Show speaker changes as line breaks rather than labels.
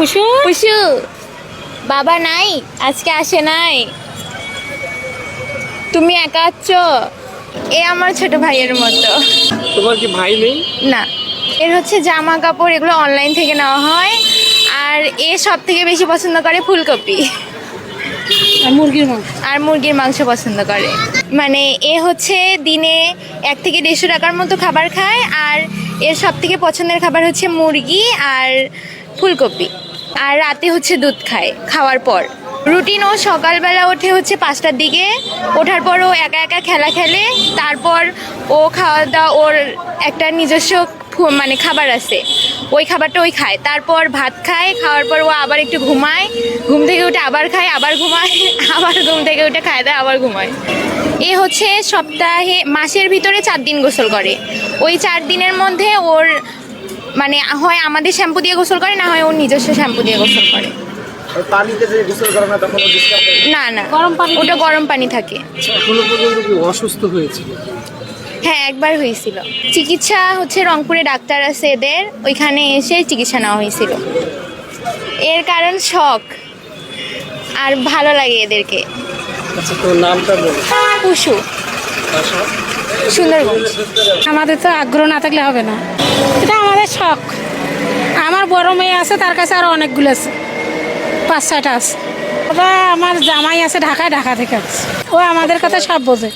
কুসু
পুষু বাবা নাই আজকে আসে নাই। তুমি একা আছো? এ আমার ছোট ভাইয়ের মতো।
তোমার কি ভাই নেই?
না। এর হচ্ছে জামা কাপড় এগুলো অনলাইন থেকে নেওয়া হয়। আর এ সব থেকে বেশি পছন্দ করে ফুলকপি।
আর মুরগির মাংস।
আর মুরগির মাংস পছন্দ করে। মানে এ হচ্ছে দিনে এক থেকে দেড়শো টাকার মতো খাবার খায়। আর এর সব থেকে পছন্দের খাবার হচ্ছে মুরগি আর ফুলকপি। আর রাতে হচ্ছে দুধ খায়, খাওয়ার পর। রুটিন ও সকালবেলা ওঠে হচ্ছে পাঁচটার দিকে, ওঠার পর ও একা একা খেলা খেলে, তারপর ও খাওয়া দাওয়া, ওর একটা নিজস্ব মানে খাবার আছে, ওই খাবারটা ওই খায়। তারপর ভাত খায়, খাওয়ার পর ও আবার একটু ঘুমায়, ঘুম থেকে উঠে আবার খায়, আবার ঘুমায়, আবার ঘুম থেকে উঠে খায়, দেয়, আবার ঘুমায়। এ হচ্ছে সপ্তাহে, মাসের ভিতরে চার দিন গোসল করে। ওই চার দিনের মধ্যে ওর মানে হয় আমাদের শ্যাম্পু দিয়ে গোসল করে না হয় ওর নিজস্ব শ্যাম্পু দিয়ে গোসল করে।
পানিতে যে গোসল করে না তখন
না না।
গরম পানি
ওটা গরম পানি থাকে।
এখনও পর্যন্ত কি অসুস্থ হয়েছিল?
হ্যাঁ একবার হয়েছিল। চিকিৎসা হচ্ছে রংপুরে ডাক্তার আছে এদের ওইখানে এসে চিকিৎসা নেওয়া হয়েছিল। এর কারণ শখ। আর ভালো লাগে এদেরকে।
আচ্ছা তোর নামটা বল।
পশু সুন্দরগঞ্জ
আমাদের তো আগ্রহ না থাকলে হবে না। এটা আমাদের শখ। আমার বড় মেয়ে আছে, তার কাছে আরও অনেকগুলো আছে। পাঁচ ছয়টা আছে। ওটা আমার জামাই আছে ঢাকায়, ঢাকা থেকে আছে ও আমাদের কথা সব বোঝে।